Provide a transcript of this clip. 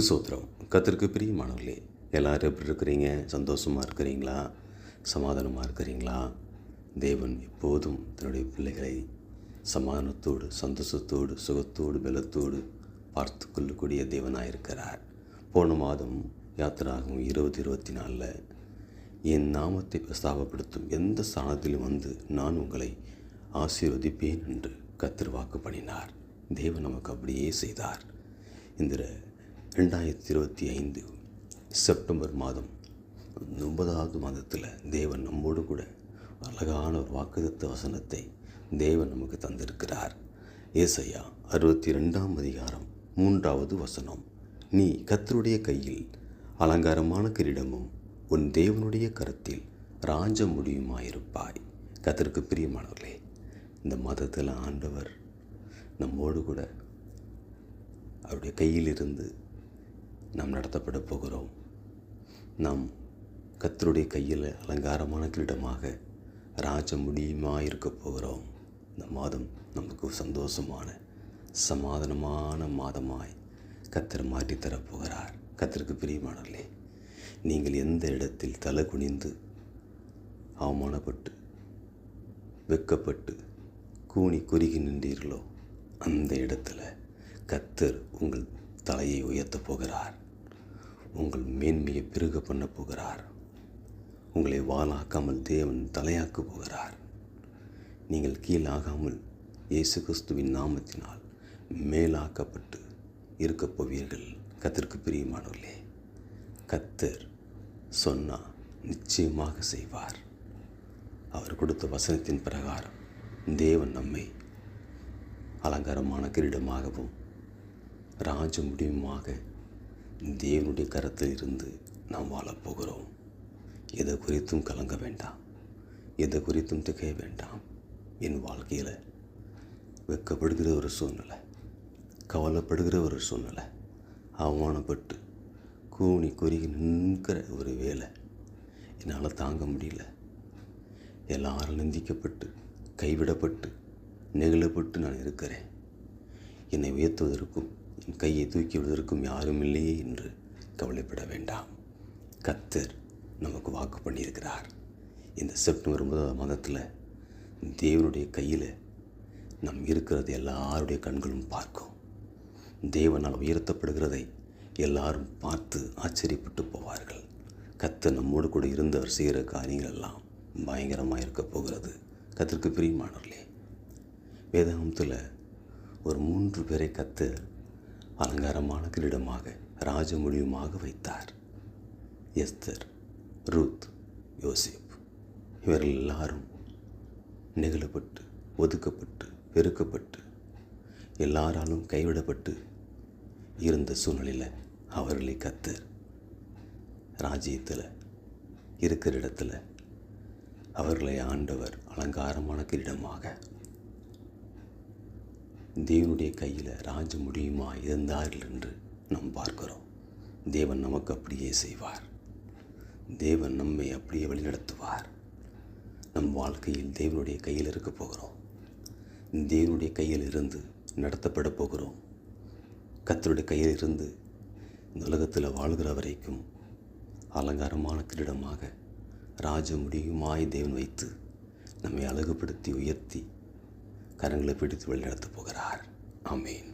சூத்திரம். கத்திற்கு பிரியமானவர்களே எல்லாரும் எப்படி இருக்கிறீங்க? சந்தோஷமாக இருக்கிறீங்களா? சமாதானமாக இருக்கிறீங்களா? தேவன் எப்போதும் தன்னுடைய பிள்ளைகளை சமாதானத்தோடு சந்தோஷத்தோடு சுகத்தோடு பலத்தோடு பார்த்து கொள்ளக்கூடிய தேவனாக இருக்கிறார். போன மாதம் யாத்திராகும் இருபது இருபத்தி நாலில் என் நாமத்தை பிரஸ்தாபப்படுத்தும் எந்த ஸ்தானத்திலும் வந்து நான் உங்களை ஆசீர்வதிப்பேன் என்று கத்தர் வாக்கு பண்ணினார். தேவன் நமக்கு அப்படியே செய்தார். இந்த ரெண்டாயிரத்தி இருபத்தி ஐந்து செப்டம்பர் மாதம் ஒன்பதாவது மாதத்தில் தேவன் நம்மோடு கூட அழகான ஒரு வாக்குதத்த வசனத்தை தேவன் நமக்கு தந்திருக்கிறார். ஏசையா அறுபத்தி ரெண்டாம் அதிகாரம் மூன்றாவது வசனம். நீ கத்தருடைய கையில் அலங்காரமான கிரீடமும் உன் தேவனுடைய கருத்தில் ராஜ முடியுமாயிருப்பாய் கத்தருக்கு பிரியமானவர்களே இந்த மதத்தில் ஆண்டவர் நம்மோடு கூட அவருடைய கையிலிருந்து நாம் நடத்தப்பட போகிறோம். நாம் கத்தருடைய கையில் அலங்காரமான கிரீடமாக ராஜ முடியுமாக இருக்க போகிறோம். இந்த மாதம் நமக்கு சந்தோஷமான சமாதானமான மாதமாய் கத்தர் மாற்றி தரப்போகிறார் கத்தருக்கு பிரியமானலே நீங்கள் எந்த இடத்தில் தலை குனிந்து அவமானப்பட்டு வெக்கப்பட்டு கூனி குறுகி நின்றீர்களோ அந்த இடத்துல கத்தர் உங்கள் தலையை உயர்த்தப் போகிறார். உங்கள் மேன்மையை பெருக பண்ண போகிறார். உங்களை வாளாக்காமல் தேவன் தலையாக்க போகிறார். நீங்கள் கீழாகாமல் இயேசு கிறிஸ்துவின் நாமத்தினால் மேலாக்கப்பட்டு இருக்கப் போவீர்கள். கத்திற்கு பிரியமானவர்களே கத்தர் சொன்னால் நிச்சயமாக செய்வார். அவர் கொடுத்த வசனத்தின் பிரகாரம் தேவன் நம்மை அலங்காரமான கிரீடமாகவும் ராஜ முடிவுமாக தேவனுடைய கரத்தில் இருந்து நாம் வாழப்போகிறோம். எதை குறித்தும் கலங்க வேண்டாம். எதை குறித்தும் திகைய வேண்டாம். என் வாழ்க்கையில் வெக்கப்படுகிற ஒரு சூழ்நிலை கவலைப்படுகிற ஒரு சூழ்நிலை அவமானப்பட்டு கூனி குறுகி நிற்கிற ஒரு வேலை என்னால் தாங்க முடியல. எல்லாரும் நிந்திக்கப்பட்டு கைவிடப்பட்டு நெகிழப்பட்டு நான் இருக்கிறேன். என்னை உயர்த்துவதற்கும் என் கையை தூக்கி விடுவதற்கும் யாரும் இல்லையே என்று கவலைப்பட வேண்டாம். கத்தர் நமக்கு வாக்கு பண்ணியிருக்கிறார். இந்த செப்டம்பர் முதல் மாதத்தில் தேவனுடைய கையில் நம் இருக்கிறது எல்லாருடைய கண்களும் பார்க்கும். தேவனால் உயர்த்தப்படுகிறதை எல்லாரும் பார்த்து ஆச்சரியப்பட்டு போவார்கள். கத்தர் நம்மோடு கூட இருந்தவர் செய்கிற காரியங்கள் எல்லாம் பயங்கரமாக இருக்க போகிறது. கத்திற்கு பிரியமானவர்களே வேதாகமத்தில் ஒரு மூன்று பேரை கத்தர் அலங்காரமான கிரீடமாக ராஜமொழியுமாக வைத்தார். எஸ்தர் ரூத் யோசிப் இவர்கள் எல்லாரும் நெகிழப்பட்டு ஒதுக்கப்பட்டு வெறுக்கப்பட்டு எல்லாராலும் கைவிடப்பட்டு இருந்த சூழ்நிலையில் அவர்களை கத்தர் ராஜ்யத்தில் இருக்கிற இடத்துல அவர்களை ஆண்டவர் அலங்காரமான கிரீடமாக தேவனுடைய கையில் ராஜ முடியுமா இருந்தார்கள் என்று நாம் பார்க்கிறோம். தேவன் நமக்கு அப்படியே செய்வார். தேவன் நம்மை அப்படியே வழிநடத்துவார். நம் வாழ்க்கையில் தேவனுடைய கையில் இருக்க போகிறோம். தேவனுடைய கையில் இருந்து நடத்தப்பட போகிறோம். கத்தருடைய கையில் இருந்து இந்த உலகத்தில் வாழ்கிற வரைக்கும் அலங்காரமான கிரீடமாக ராஜ முடியுமாய் தேவன் வைத்து நம்மை அழகுபடுத்தி உயர்த்தி கரங்களை பிடித்து வழிநடத்தப் போகிறார். அமீன்